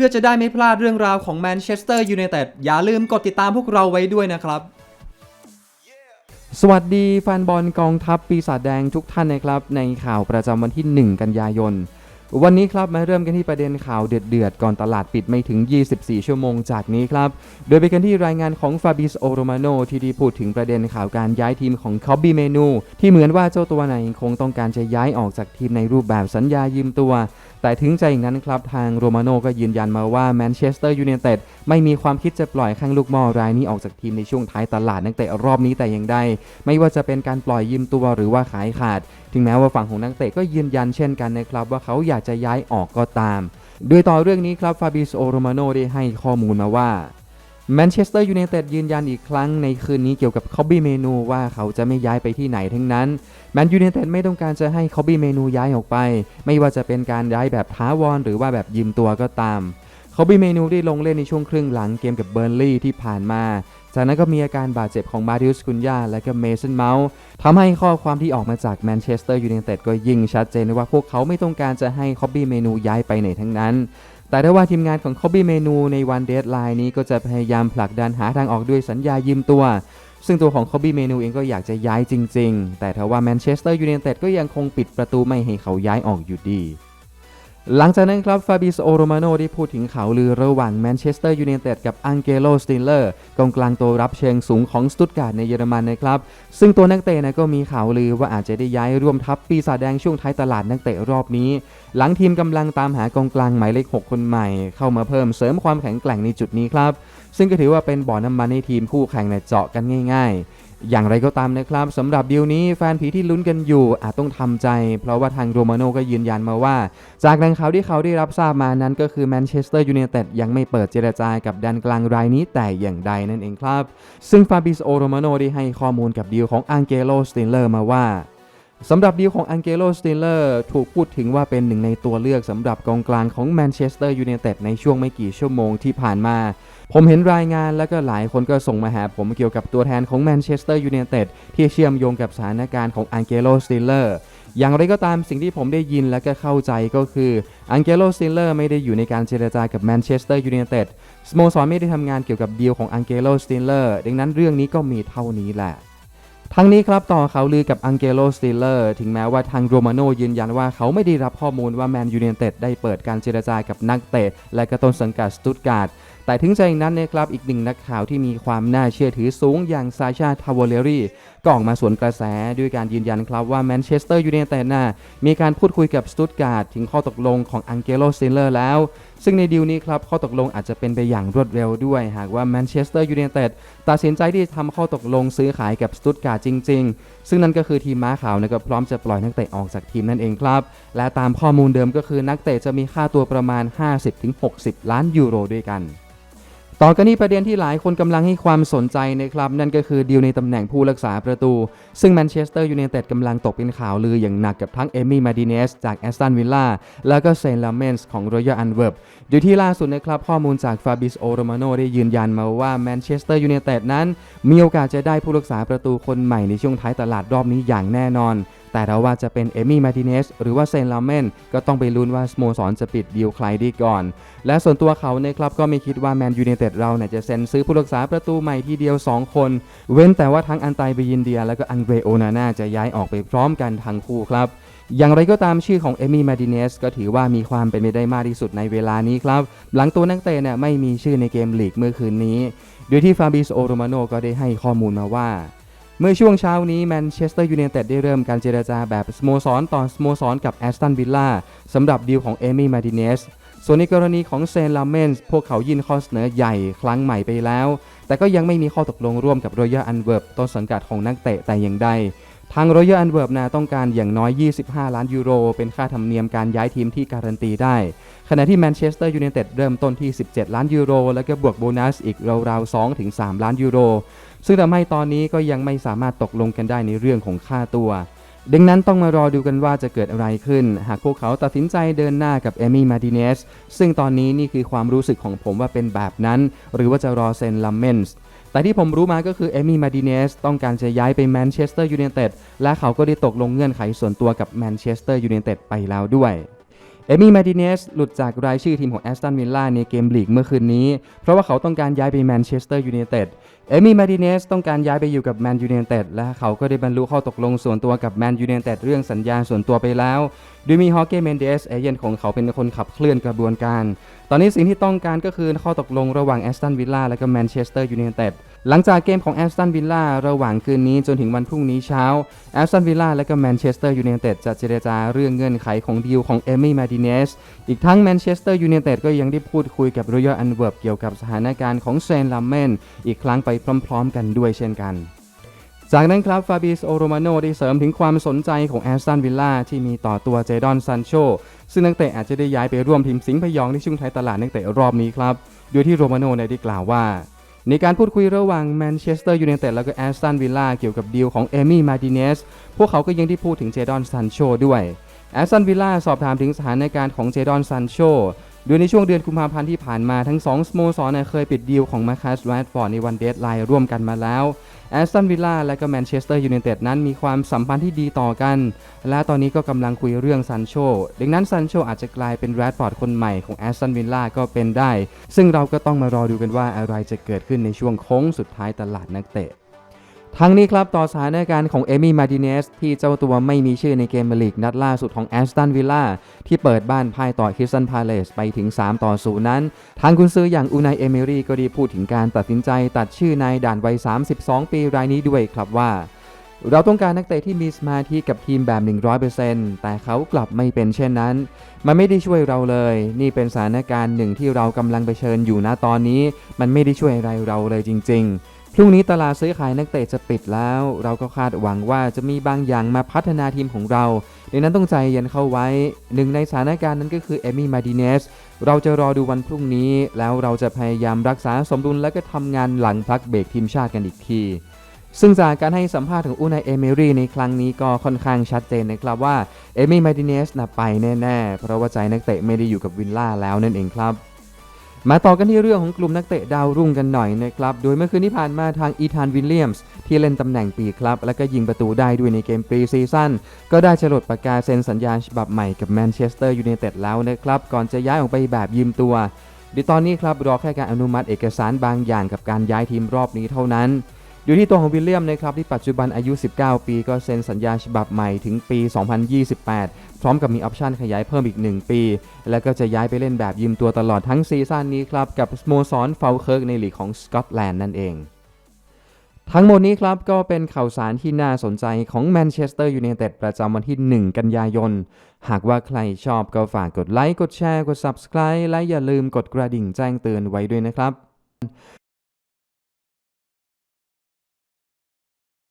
พื่อจะได้ไม่พลาดเรื่องราวของแมนเชสเตอร์ยูไนเต็ดอย่าลืมกดติดตามพวกเราไว้ด้วยนะครับ สวัสดีแฟนบอลกองทัพปีศาจแดงทุกท่านนะครับ ในข่าวประจำวันที่ 1 กันยายน วันนี้ครับมาเริ่มกันที่ประเด็นข่าวเดือดๆ ก่อนตลาดปิดไม่ถึง 24 ชั่วโมงจากนี้ครับ โดยไปกันที่รายงานของฟาบิสโอโรมาโนที่ได้พูดถึงประเด็นข่าวการย้ายทีมของคอบบี้เมนู ที่เหมือนว่าเจ้าตัวไหนคงต้องการจะย้ายออกจากทีมในรูปแบบสัญญายืมตัว แต่ถึงใจอย่างนั้นครับทางโรมาโน่ก็ยืนยันมาว่าแมนเชสเตอร์ยูไนเต็ดไม่มีความคิดจะปล่อยข้างลูกมอรายนี้ออกจากทีมในช่วงท้ายตลาดนักเตะรอบนี้แต่อย่างใดไม่ว่าจะเป็นการปล่อยยืมตัวหรือว่าขายขาด ถึงแม้ว่าฝั่งของนักเตะก็ยืนยันเช่นกันนะครับว่าเขาอยากจะย้ายออกก็ตาม โดยต่อเรื่องนี้ครับฟาบิโอโรมาโนได้ให้ข้อมูลมาว่า แมนเชสเตอร์ยูไนเต็ดยืนยันอีกครั้งในคืนนี้เกี่ยวกับคอบบี้เมนูว่าเขาจะไม่ย้ายไปที่ไหนทั้งนั้นแมนยูไนเต็ดไม่ต้องการจะให้คอบบี้เมนูย้ายออกไป ไม่ว่าจะเป็นการย้ายแบบท้าวรหรือว่าแบบยืมตัวก็ตามคอบบี้เมนูได้ลงเล่นในช่วงครึ่งหลังเกมกับเบอร์นลี่ที่ผ่านมา จากนั้นก็มีอาการบาดเจ็บของมาริอุสกุนยาและก็เมสันเมาส์ทำให้ข้อความที่ออกมาจากแมนเชสเตอร์ยูไนเต็ดก็ยิ่งชัดเจนว่าพวกเขาไม่ต้องการจะให้คอบบี้เมนูย้ายไปไหนทั้งนั้น แต่ได้ว่าทีมงานของ Kobe Menu ในวันเดทไลน์นี้ก็จะพยายามผลักดันหาทางออกด้วยสัญญายืมตัว ซึ่งตัวของ Kobe Menu เองก็อยากจะย้ายจริง ๆ แต่ทว่าแมนเชสเตอร์ยูไนเต็ดก็ยังคงปิดประตูไม่ให้เขาย้ายออกอยู่ดี หลังจากนั้นครับฟาบิโอโรมาโนได้พูดถึงข่าวลือระหว่างแมนเชสเตอร์ยูไนเต็ดกับอังเกโลสติลเลอร์กองกลางตัวรับเชิงสูงของสตุตการ์ดในเยอรมันนะครับ ซึ่งตัวนักเตะนะก็มีข่าวลือว่าอาจจะได้ย้ายร่วมทัพปีศาจแดงช่วงท้ายตลาดนักเตะรอบนี้ หลังทีมกำลังตามหากองกลางหมายเลข 6 คนใหม่ เข้ามาเพิ่มเสริมความแข็งแกร่งในจุดนี้ครับซึ่งก็ถือว่าเป็นบ่อน้ำมันให้ทีมคู่แข่งในเจาะกันง่าย ๆ อย่างไรก็ตามนะครับสำหรับดีลนี้แฟนผีที่ลุ้นกันอยู่อาจต้องทำใจ เพราะว่าทางโรมาโนก็ยืนยันมาว่า จากแหล่งข่าวที่เขาได้รับทราบมานั้นก็คือแมนเชสเตอร์ยูไนเต็ดยังไม่เปิดเจรจากับแดันกลางรายนี้แต่อย่างใดนั่นเองครับ ซึ่งฟาบิสโอโรมาโนได้ให้ข้อมูลกับดีลของอังเกโลสตินเลอร์มาว่า สำหรับดีของอังเกโลสติลเลอร์ถูกพูดถึงว่าเป็นหนึ่งในตัวเลือกสำหรับกองกลางของแมนเชสเตอร์ยูไนเต็ดในช่วงไม่กี่ชั่วโมงที่ผ่านมา ผมเห็นรายงานแล้วก็หลายคนก็ส่งมาหาผมเกี่ยวกับตัวแทนของแมนเชสเตอร์ยูไนเต็ดที่เชื่อมโยงกับสถานการณ์ของอังเกโลสติลเลอร์อย่างไรก็ตามสิ่งที่ผมได้ยินและก็เข้าใจก็คืออังเกโลสติลเลอร์ไม่ได้อยู่ในการเจรจากับแมนเชสเตอร์ยูไนเต็ดสโมสรไม่ได้ทำงานเกี่ยวกับดีลของอังเกโลสติลเลอร์ดังนั้นเรื่องนี้ก็มีเท่านี้แหละ ทั้งนี้ครับต่อเขาลือกับอังเกโลสติลเลอร์ถึงแม้ว่าทางโรมาโนยืนยันว่าเขาไม่ได้รับข้อมูลว่าแมนยู i นเต็ดได้เปิดการเจรจากับนักเตะ และก็ต้นสังกัดสตุตการ์ดแต่ถึงใจอย่างนั้นนะครับอีกหนึ่งนักข่าวที่มีความน่าเชื่อถือสูงอย่างซาชาทาวเลรี่ก็ออกมาสวนกระแสด้วยการยืนยันครับว่าแมนเชสเตอร์ยูไนเต็ดน่ะมีการพูดคุยกับสตุตการ์ดถึงข้อตกลงของอังเกโลสติลเลอร์แล้วซึ่งในดีลนี้ครับข้อตกลงอาจจะเป็นไปอย่างรวดเร็วด้วย หากว่าแมนเชสเตอร์ยูไนเต็ดตัดสินใจที่จะทำข้อตกลงซื้อขายกับสตุตการ์ดจริง ๆ ซึ่งนั่นก็คือทีมม้าขาวนะครับพร้อมจะปล่อยนักเตะออกจากทีมนั่นเองครับ และตามข้อมูลเดิมก็คือนักเตะจะมีค่าตัวประมาณ 50-60 ล้านยูโรด้วยกัน ต่อกันที่ประเด็นที่หลายคนกำลังให้ความสนใจนะครับ นั่นก็คือดีลในตำแหน่งผู้รักษาประตู ซึ่งแมนเชสเตอร์ยูไนเต็ดกำลังตกเป็นข่าวลืออย่างหนักกับทั้งเอมี่มาดิเนสจากแอสตันวิลล่าแล้วก็เซนลาเมนส์ของรอยัลอันเวิร์บโดยที่ล่าสุดนะครับข้อมูลจากฟาบิสโอโรมาโนได้ยืนยันมาว่าแมนเชสเตอร์ยูไนเต็ดนั้น มีโอกาสจะได้ผู้รักษาประตูคนใหม่ในช่วงท้ายตลาดรอบนี้อย่างแน่นอนแต่เราว่าจะเป็นเอมี่มาติเนสหรือว่าเซนลาเมนก็ต้องไปลุ้นว่าสโมสรจะปิดดีลใครดีก่อน และส่วนตัวเขานะครับก็ไม่คิดว่าแมนยู i นเต็ดเราเนี่ยจะเซ็นซื้อผู้รักษาประตูใหม่ทีเดียว 2 คน เว้นแต่ว่าทั้งอันไตเบยินเดีย และก็อังเดรโอนาน่าจะย้ายออกไปพร้อมกันทั้งคู่ครับอย่างไรก็ตามชื่อของเอมี่มาดิเนสก็ถือว่ามีความเป็นไปได้มากที่สุดในเวลานี้ครับ หลังตัวนักเตะเนี่ยไม่มีชื่อในเกมลีกเมื่อคืนนี้ โดยที่ฟาบิสโอโรมาโนก็ได้ให้ข้อมูลมาว่า เมื่อช่วงเช้านี้แมนเชสเตอร์ยูไนเต็ดได้เริ่มการเจรจาแบบสโมสรต่อสโมสรกับแอสตันวิลล่าสำหรับดีลของเอมี่มาดิเนสส่วนในกรณีของเซนลาเมนส์พวกเขายินข้อเสนอใหญ่ครั้งใหม่ไปแล้ว แต่ก็ยังไม่มีข้อตกลงร่วมกับรอยัลอันเวิร์บต้นสังกัดของนักเตะแต่อย่างใด ทางรอยัลอันเวิร์บนะต้องการอย่างน้อย 25 ล้านยูโร เป็นค่าธรรมเนียมการย้ายทีมที่การันตีได้ ขณะที่แมนเชสเตอร์ยูไนเต็ดเริ่มต้นที่ 17 ล้านยูโร แล้วก็บวกโบนัสอีกราวๆ2ถึง3ล้านยูโร ซึ่งทำให้ตอนนี้ก็ยังไม่สามารถตกลงกันได้ในเรื่องของค่าตัว ดังนั้นต้องมารอดูกันว่าจะเกิดอะไรขึ้น หากพวกเขาตัดสินใจเดินหน้ากับเอมี่มาดิเนสซึ่งตอนนี้นี่คือความรู้สึกของผมว่าเป็นแบบนั้น หรือว่าจะรอเซนลัมเมนส์ แต่ที่ผมรู้มาก็คือเอมี่มาดิเนสต้องการจะย้ายไปแมนเชสเตอร์ยูไนเต็ดและเขาก็ได้ตกลงเงื่อนไขส่วนตัวกับแมนเชสเตอร์ยูไนเต็ดไปแล้วด้วย เอมี่มาติเนสหลุดจากรายชื่อทีมของแอสตันวิลล่าในเกมลีกเมื่อคืนนี้ เพราะว่าเขาต้องการย้ายไปแมนเชสเตอร์ยูไนเต็ดเอมี่มาติเนสต้องการย้ายไปอยู่กับแมนยูไนเต็ดและเขาก็ได้บรรลุข้อตกลงส่วนตัวกับแมนยูไนเต็ดเรื่องสัญญาส่วนตัวไปแล้วโดยมีฮอเก้เมนเดสเอเย่นของเขาเป็นคนขับเคลื่อนกระบวนการ ตอนนี้สิ่งที่ต้องการก็คือข้อตกลงระหว่างแอสตันวิลล่าและก็แมนเชสเตอร์ยูไนเต็ด หลังจากเกมของแอสตันวิลล่าระหว่างคืนนี้จนถึงวันพรุ่งนี้เช้าแอสตันวิลล่าและก็แมนเชสเตอร์ยูไนเต็ดจะเจรจาเรื่องเงื่อนไขของดีลของเอมี่มาติเนสอีกทั้งแมนเชสเตอร์ยูไนเต็ดก็ยังได้พูดคุยกับรอยัลอันเวิร์บเกี่ยวกับสถานการณ์ของเซนลัมเมนอีกครั้งไปพร้อม ๆ กันด้วยเช่นกันจากนั้นครับฟาบิสโอโรมาโนได้เสริมถึงความสนใจของแอสตันวิลล่าที่มีต่อตัวเจดอนซันโชซึ่งนักเตะอาจจะได้ย้ายไปร่วมทีมสิงห์พยองในช่วงท้ายตลาดนักเตะรอบนี้ครับ โดยที่โรมาโนได้กล่าวว่า ในการพูดคุยระหว่างแมนเชสเตอร์ยูไนเต็ดแล้วก็แอสตันวิลล่าเกี่ยวกับดีลของเอมี่มาติเนสพวกเขาก็ยังได้พูดถึงเจดอนซันโชด้วยแอสตันวิลล่าสอบถามถึงสถานการณ์ของเจดอนซันโชโดยในช่วงเดือนกุมภาพันธ์ที่ผ่านมาทั้งสองสโมสรเคยปิดดีลของมาคัสแรดฟอร์ดในวันเดทไลน์ร่วมกันมาแล้ว แอสตันวิลล่าและก็แมนเชสเตอร์ยูไนเต็ดนั้นมีความสัมพันธ์ที่ดีต่อกัน และตอนนี้ก็กำลังคุยเรื่องซันโชดังนั้นซันโชอาจจะกลายเป็นแรดฟอร์ดคนใหม่ของแอสตันวิลล่าก็เป็นได้ ซึ่งเราก็ต้องมารอดูกันว่าอะไรจะเกิดขึ้นในช่วงโค้งสุดท้ายตลาดนักเตะ ทั้งนี้ครับต่อสถานการณ์ของเอมี่มาติเนสที่เจ้าตัวไม่มีชื่อในเกมลีกนัดล่าสุดของแอสตันวิลล่าที่เปิดบ้านพ่ายต่อคิสตันพาเลสไปถึง 3 ต่อ 0 นั้น ทางกุนซืออย่างอูนายเอเมรี่ก็ด้พูดถึงการตัดสินใจตัดชื่อนายด่านวัย 32 ปีรายนี้ด้วยครับว่า เราต้องการนักเตะที่มีสมาธิกับทีมแบบ 100%แต่เขากลับไม่เป็นเช่นนั้น มันไม่ได้ช่วยเราเลย นี่เป็นสถานการณ์หนึ่งที่เรากำลังเผชิญอยู่ณตอนนี้ มันไม่ได้ช่วยอะไรเราเลยจริง ๆ พรุ่งนี้ตลาดซื้อขายนักเตะจะปิดแล้ว เราก็คาดหวังว่าจะมีบางอย่างมาพัฒนาทีมของเราดังนั้นต้องใจเย็นเข้าไว้หนึ่งในสถานการณ์นั้นก็คือเอมี่มาดิเนสเราจะรอดูวันพรุ่งนี้ แล้วเราจะพยายามรักษาสมดุลและก็ทำงานหลังพักเบรกทีมชาติกันอีกทีซึ่งจากการให้สัมภาษณ์ของอูนายเอเมรี่ในครั้งนี้ก็ค่อนข้างชัดเจนนะครับว่าเอมี่มาดิเนสนะไปแน่ ๆ เพราะว่าใจนักเตะไม่ได้อยู่กับวิลล่าแล้วนั่นเองครับ มาต่อกันที่เรื่องของกลุ่มนักเตะดาวรุ่งกันหน่อยนะครับ โดยเมื่อคืนที่ผ่านมาทางอีธานวิลเลียมส์ที่เล่นตำแหน่งปีกครับ และก็ยิงประตูได้ด้วยในเกมปรีซีซั่นก็ได้ฉลดประกาศเซ็นสัญญาฉบับใหม่กับแมนเชสเตอร์ยูไนเต็ดแล้วนะครับ ก่อนจะย้ายออกไปแบบยืมตัวเดี๋ยวตอนนี้ครับรอแค่การอนุมัติเอกสารบางอย่างกับการย้ายทีมรอบนี้เท่านั้น อยู่ที่ตัวของวิลเลียมนะครับที่ปัจจุบันอายุ 19 ปี ก็เซ็นสัญญาฉบับใหม่ถึงปี 2028 พร้อมกับมีออปชันขยายเพิ่มอีก 1 ปี แล้วก็จะย้ายไปเล่นแบบยืมตัวตลอดทั้งซีซั่นนี้ครับ กับสโมสรเฟลเคิร์กในลีกของสกอตแลนด์นั่นเองทั้งหมดนี้ครับก็เป็นข่าวสารที่น่าสนใจของแมนเชสเตอร์ยูไนเต็ดประจำวันที่ 1 กันยายน หากว่าใครชอบก็ฝากกดไลค์ กดแชร์ กด Subscribe และอย่าลืมกดกระดิ่งแจ้งเตือนไว้ด้วยนะครับ